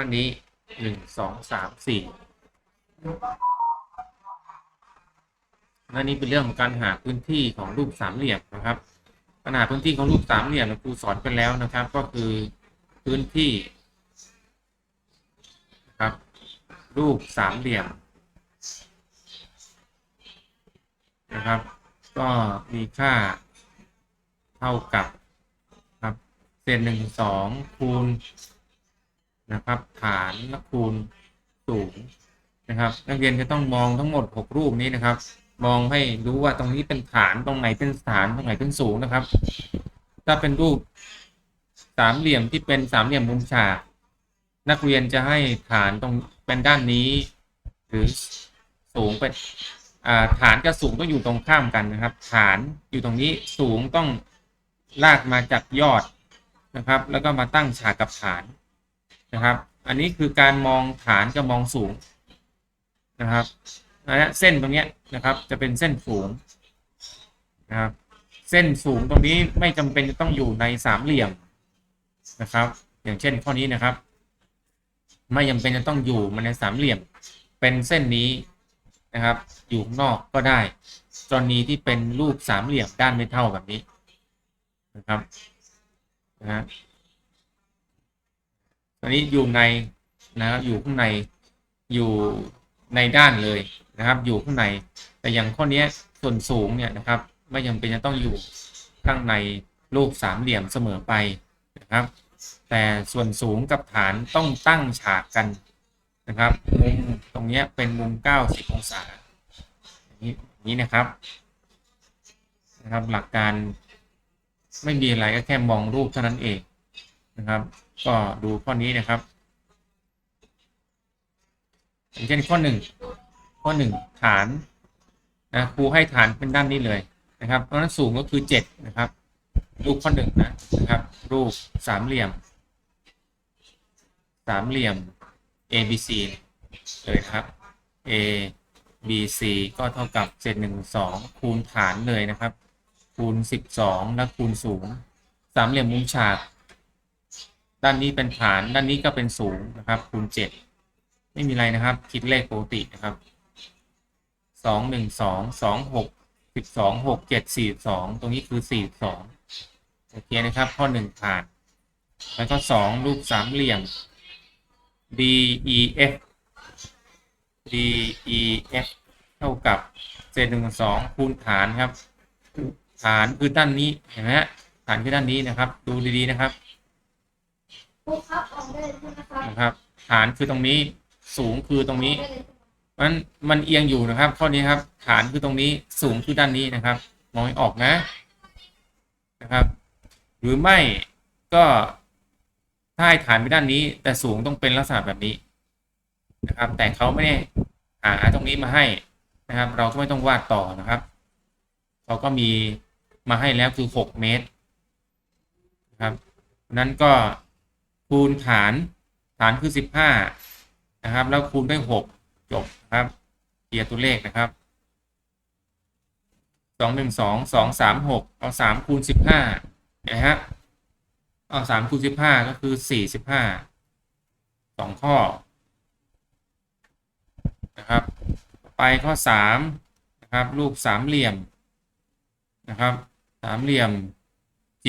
ด้านนี้หนึ่งสองสามสี่อันนี้เป็นเรื่องของการหาพื้นที่ของรูปสามเหลี่ยมนะครับปัญหาพื้นที่ของรูปสามเหลี่ยมครูสอนไปแล้วนะครับ ก็คือพื้นที่นะครับรูปสามเหลี่ยมนะครับ ก็มีค่าเท่ากับครับเศษหนึ่งสองคูณ นะครับ ฐานและคูณสูงนะครับ นักเรียนจะต้องมองทั้งหมด 6 รูปนี้นะครับ มองให้รู้ว่าตรงนี้เป็นฐานตรงไหนเป็นฐานตรงไหนเป็นสูงนะครับ ถ้าเป็นรูปสามเหลี่ยมที่เป็นสามเหลี่ยมมุมฉากนักเรียนจะให้ฐานตรงเป็นด้านนี้ หรือสูงเป็นฐานกับสูงต้องอยู่ตรงข้ามกันนะครับ ฐานอยู่ตรงนี้สูงต้องลากมาจากยอดนะครับ แล้วก็มาตั้งฉากกับฐาน นะครับ อันนี้คือการมองฐานกับมองสูงนะครับนนี้เส้นตรงนี้นะครับจะเป็นเส้นสูงนะครับเส้นสูงตรงนี้ไม่จำเป็นจะต้องอยู่ในสามเหลี่ยมนะครับ อย่างเช่นข้อนี้นะครับ ไม่จำเป็นจะต้องอยู่มันในสามเหลี่ยม เป็นเส้นนี้นะครับ อยู่นอกก็ได้กรณีที่เป็นรูปสามเหลี่ยมด้านไม่เท่าแบบนี้นะครับนะฮะ อนนี้อยู่ในนะครับอยู่ข้างในอยู่ในด้านเลยนะครับ อยู่ข้างใน แต่อย่างข้อนี้ส่วนสูงเนี่ยนะครับ ไม่จำเป็นจะต้องอยู่ข้างในรูปสามเหลี่ยมเสมอไปนะครับ แต่ส่วนสูงกับฐานต้องตั้งฉากกันนะครับมุมตรงนี้เป็นมุม 90 องศาอย่างนี้อย่างนี้นะครับนะครับ หลักการไม่มีอะไรก็แค่มองรูปเท่านั้นเองนะครับ ก็ดูข้อนี้นะครับอย่างเช่นข้อหนึ่งข้อหนึ่งฐานนะครูให้ฐานเป็นด้านนี้เลยนะครับ เพราะฉะนั้นสูงก็คือเจ็ดนะครับ รูปข้อหนึ่งนะนะครับ รูปสามเหลี่ยม สามเหลี่ยม A B C เลยครับ A B C ก็เท่ากับเศษหนึ่งสองคูณฐานเลยนะครับ คูณสิบสองและคูณสูงสามเหลี่ยมมุมฉาก ด้านนี้เป็นฐาน ด้านนี้ก็เป็นสูงนะครับคูณเจ็ดไม่มีอะไรนะครับ คิดเลขปกตินะครับสองหนึ่งสองสองหกสิบสองหกเจ็ดสี่สองตรงนี้คือสี่สองโอเคนะครับ ข้อหนึ่งผ่าน แล้วก็สองรูปสามเหลี่ยม D E F D E F เท่ากับเศษหนึ่งสองคูณฐานครับ ฐานคือด้านนี้เห็นไหมฮะฐานคือด้านนี้นะครับ ดูดีๆนะครับ ครับออกได้เลยใช่ไหมครับนะครับฐานคือตรงนี้สูงคือตรงนี้ มันมันเอียงอยู่นะครับ ข้อนี้ครับฐานคือตรงนี้สูงคือด้านนี้นะครับ มองให้ออกนะนะครับ หรือไม่ก็ถ้าฐานไปด้านนี้ แต่สูงต้องเป็นลักษณะแบบนี้นะครับ แต่เขาไม่ได้หาตรงนี้มาให้นะครับ เราก็ไม่ต้องวาดต่อนะครับเขาก็มีมาให้แล้วคือ 6 เมตรนะครับนั้นก็ คูณฐานฐานคือ15นะครับ แล้วคูณด้วย6จบครับเกียร์ตัวเลขนะครับสองหนึ่งสองสองสามหกเอาสามคูณสิบห้านะฮะเอาสามคูณสิบห้าก็คือสี่สิบห้าสองข้อนะครับ ไปข้อสามนะครับรูปสามเหลี่ยมนะครับสามเหลี่ยม G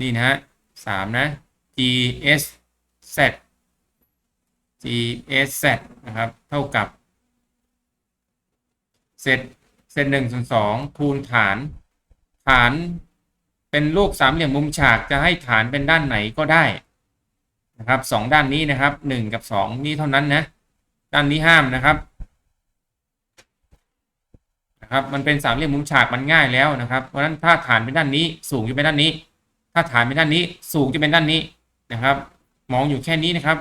นี่นะฮะสามนะ G S Z G S Z นะครับ เท่ากับเศษเศษหนึ่งส่วนสองคูณฐาน ฐานเป็นรูปสามเหลี่ยมมุมฉากจะให้ฐานเป็นด้านไหนก็ได้นะครับสองด้านนี้นะครับหนึ่งกับสองนี้เท่านั้นนะด้านนี้ห้ามนะครับนะครับ มันเป็นสามเหลี่ยมมุมฉากมันง่ายแล้วนะครับเพราะฉะนั้นถ้าฐานเป็นด้านนี้สูงจะเป็นด้านนี้ ถ้าฐานเป็นด้านนี้สูงจะเป็นด้านนี้ นะครับ มองอยู่แค่นี้นะครับ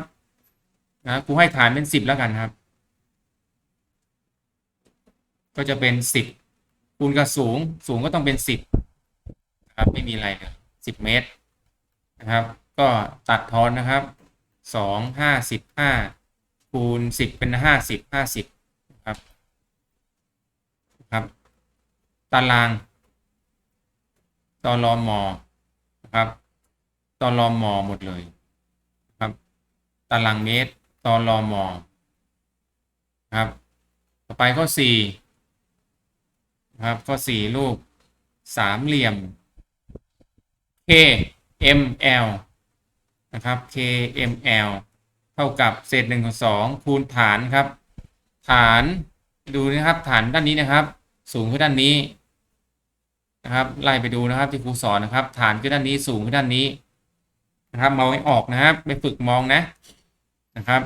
นะกูให้ฐานเป็นสิบแล้วกันครับ ก็จะเป็นสิบคูณกับสูง สูงก็ต้องเป็นสิบนะครับ ไม่มีอะไรเลยสิบเมตรนะครับ ก็ตัดทอนนะครับสองห้าสิบห้าคูณสิบเป็นห้าสิบห้าสิบครับครับ ตารางตอรอมอครับ ตอรอมอหมดเลยครับ ตารางเมตรต่อรอมอครับ ต่อไปข้อสี่ครับข้อสี่รูปสามเหลี่ยม K M L นะครับ K M L เท่ากับเศษหนึ่งส่วนสองคูณฐานครับ ฐานดูนะครับฐานด้านนี้นะครับ สูงขึ้นด้านนี้นะครับไล่ไปดูนะครับที่ครูสอนนะครับ ฐานขึ้นด้านนี้สูงขึ้นด้านนี้ นะครับมองให้ออกนะครับไปฝึกมองนะนะครับ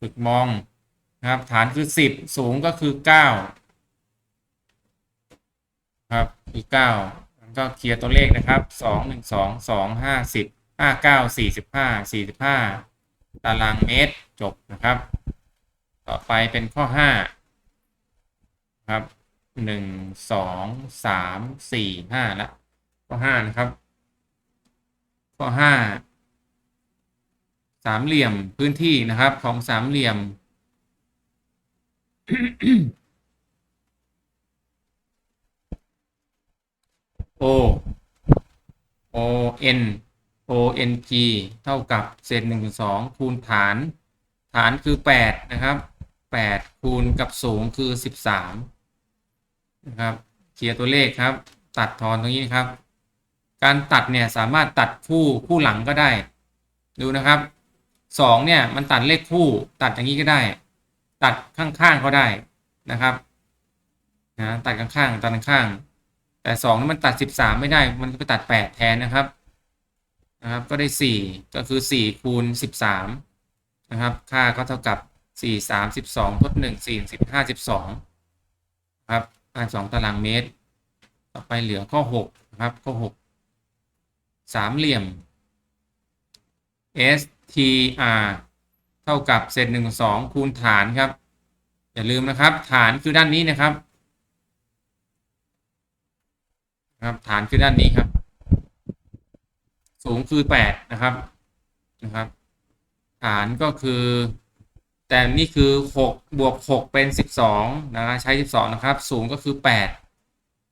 ฝึกมองนะครับ ฐานคือสิบสูงก็คือเก้าครับคือเก้าก็เคลียร์ตัวเลขนะครับสองหนึ่งสองสองห้าสิบห้าเก้าสี่สิบห้าสี่สิบห้าตารางเมตรจบนะครับ ต่อไปเป็นข้อห้าครับหนึ่งสองสามสี่ห้าละข้อห้านะครับ ข้อห้าสามเหลี่ยมพื้นที่นะครับของสามเหลี่ยม O O N O N G เท่ากับเศษหนึ่งสองคูณฐาน ฐานคือแปดนะครับแปดคูณกับสูงคือสิบสามนะครับเคลียร์ตัวเลขครับ ตัดทอนตรงนี้นครับ การตัดเนี่ยสามารถตัดคู่คู่หลังก็ได้ ดูนะครับสองเนี่ยมันตัดเลขคู่ตัดอย่างนี้ก็ได้ ตัดข้างๆก็ได้นะครับนะตัดข้างๆตัดข้างๆแต่สองนี่มันตัดสิบสามไม่ได้ มันก็ไปตัดแปดแทนนะครับนะครับก็ได้สี่ก็คือสี่คูณสิบสามนะครับ ค่าก็เท่ากับสี่สามสิบสองทดหนึ่งสี่สิบห้าสิบสองครับห้าสองตารางเมตร ต่อไปเหลือข้อหกนะครับ ข้อหก สามเหลี่ยม STR เท่ากับเศษหนึ่งสองคูณฐานครับ อย่าลืมนะครับ ฐานคือด้านนี้นะครับครับฐานคือด้านนี้ครับ สูงคือแปดนะครับนะครับ ฐานก็คือ แต่นี่คือหกบวกหกเป็นสิบสองนะครับใช้สิบสองนะครับ สูงก็คือแปด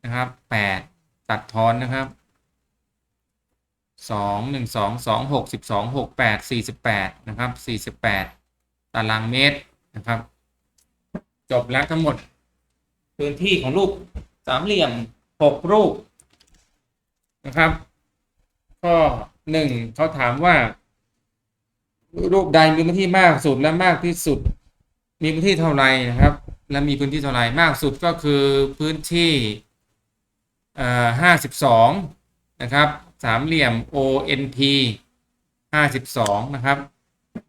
นะครับแปดตัดทอนนะครับ สองหนึ่งสองสองหกสิบสองหกแปดสี่สิบแปดนะครับสี่สิบแปดตารางเมตรนะครับ จบแล้วทั้งหมด พื้นที่ของรูปสามเหลี่ยมหกรูปนะครับ ข้อหนึ่งเขาถามว่า รูปใดมีพื้นที่มากสุดและมากที่สุด มีพื้นที่เท่าไหร่นะครับ และมีพื้นที่เท่าไหร่มากสุดก็คือพื้นที่เอ่อห้าสิบสองนะครับ สามเหลี่ยม ONP ห้าสิบสองนะครับ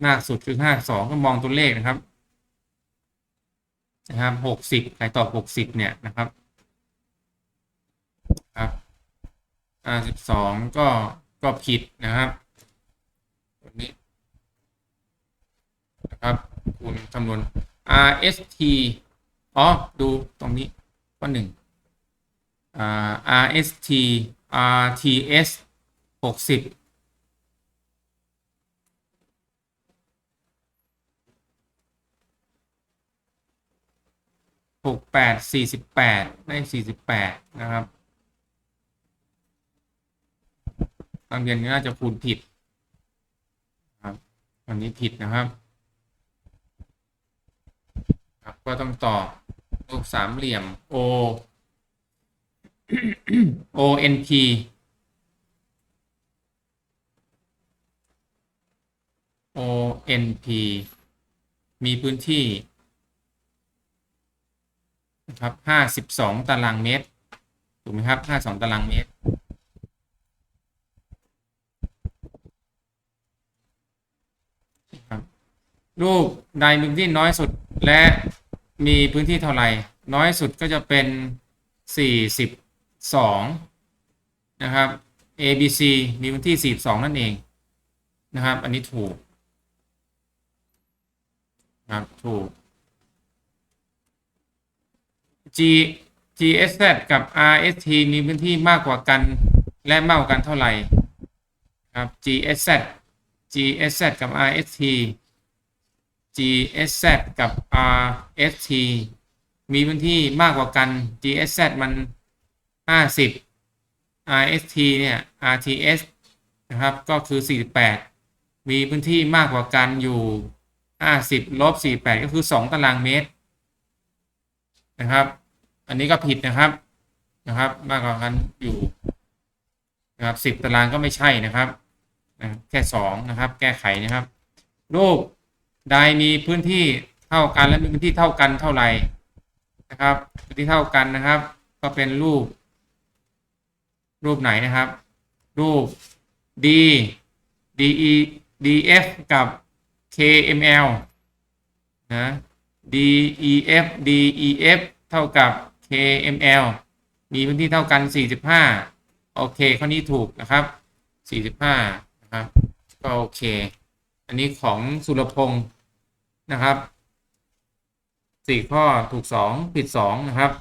มากสุดคือห้าสองก็มองตัวเลขนะครับนะครับหกสิบใครตอบหกสิบเนี่ยนะครับครับห้าสิบสองก็ก็ผิดนะครับตัวนี้นะครับคุณคำนวณ RST อ๋อ ดูตรงนี้ข้อหนึ่งอ่า RST RTS หกสิบหกแปดสี่สิบแปดได้สี่สิบแปดนะครับนักเรียนน่าจะคูณผิดครับอันนี้ผิดนะครับ ครับ ก็ต้องต่อรูปสามเหลี่ยม O ONP ONP มีพื้นที่นะครับห้าสิบสองตารางเมตร ถูกไหมครับห้าสองตารางเมตร รูปใดมีพื้นที่น้อยสุดและมีพื้นที่เท่าไหร่ น้อยสุดก็จะเป็นสี่สิบ สองนะครับ A B C มีพื้นที่สี่สองนั่นเองนะครับ อันนี้ถูกครับถูก G G S Z กับ R S T มีพื้นที่มากกว่ากันและมากกว่ากันเท่าไหร่ครับ G S Z G S Z กับ R S T G S Z กับ R S T มีพื้นที่มากกว่ากัน G S Z มัน ห้าสิบ R S T เนี่ย R T S นะครับ ก็คือสี่สิบแปดมีพื้นที่มากกว่ากันอยู่ห้าสิบลบสี่แปดก็คือสองตารางเมตร นะครับ อันนี้ก็ผิดนะครับ นะครับ มากกว่ากันอยู่ นะครับสิบตารางก็ไม่ใช่นะครับ แค่สองนะครับ แก้ไขนะครับ รูปใดมีพื้นที่เท่ากันและมีพื้นที่เท่ากันเท่าไหร่นะครับ พื้นที่เท่ากันนะครับ ก็เป็นรูป รูปไหนนะครับ รูป D DE DF กับ KML นะ DEF DEF เท่ากับ KML มีพื้นที่เท่ากัน 45 โอเค ข้อนี้ถูกนะครับ 45 นะครับ ก็โอเค อันนี้ของสุรพงศ์นะครับสี่ข้อถูกสองผิดสองนะครับ